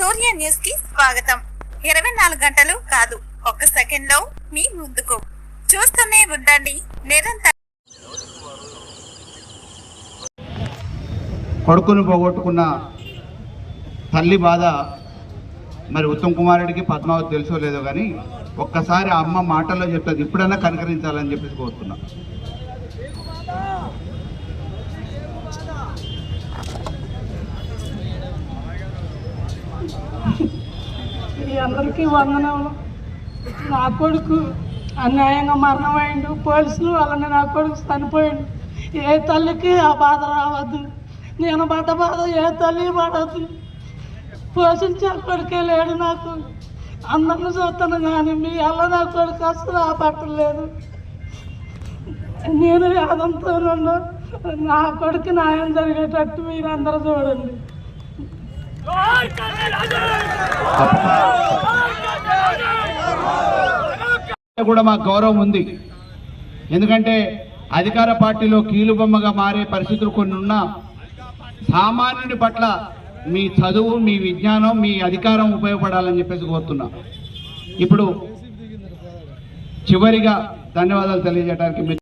స్వాగతం. ఇరవై నాలుగు గంటలు కాదు ఒక్క సెకండ్లో మీ ముందుకు. చూస్తూనే ఉండండి నిరంతరం కొడుకును పోగొట్టుకున్న తల్లి బాధ మరి ఉత్తమ్ కుమార్ రెడ్డికి పద్మావతి తెలుసో లేదో కానీ ఒక్కసారి అమ్మ మాటల్లో చెప్తుంది. ఇప్పుడైనా కనకరించాలని చెప్పేసి కోరుతున్నా. మీ అందరికీ వందనములు నా కొడుకు అన్యాయంగా మరణమైండు. పోలీసులు వాళ్ళని నా కొడుకు చనిపోయిండు. ఏ తల్లికి ఆ బాధ రావద్దు. నేను పడ్డ బాధ ఏ తల్లి పడద్దు. పోషించే కొడుకే లేడు నాకు. అందరిని చూస్తాను కానీ మీ అల్ల నా కొడుకు అసలు ఆ పట్టలేదు నేను అదంతా నా కొడుకు న్యాయం జరిగేటట్టు మీరు అందరూ చూడండి కూడా మాకు గౌరవం ఉంది. ఎందుకంటే అధికార పార్టీలో కీలుబొమ్మగా మారే పరిస్థితులు కొన్ని ఉన్నా సామాన్యుని పట్ల మీ చదువు మీ విజ్ఞానం మీ అధికారం ఉపయోగపడాలని చెప్పేసి కోరుతున్నా. ఇప్పుడు చివరిగా ధన్యవాదాలు తెలియజేయడానికి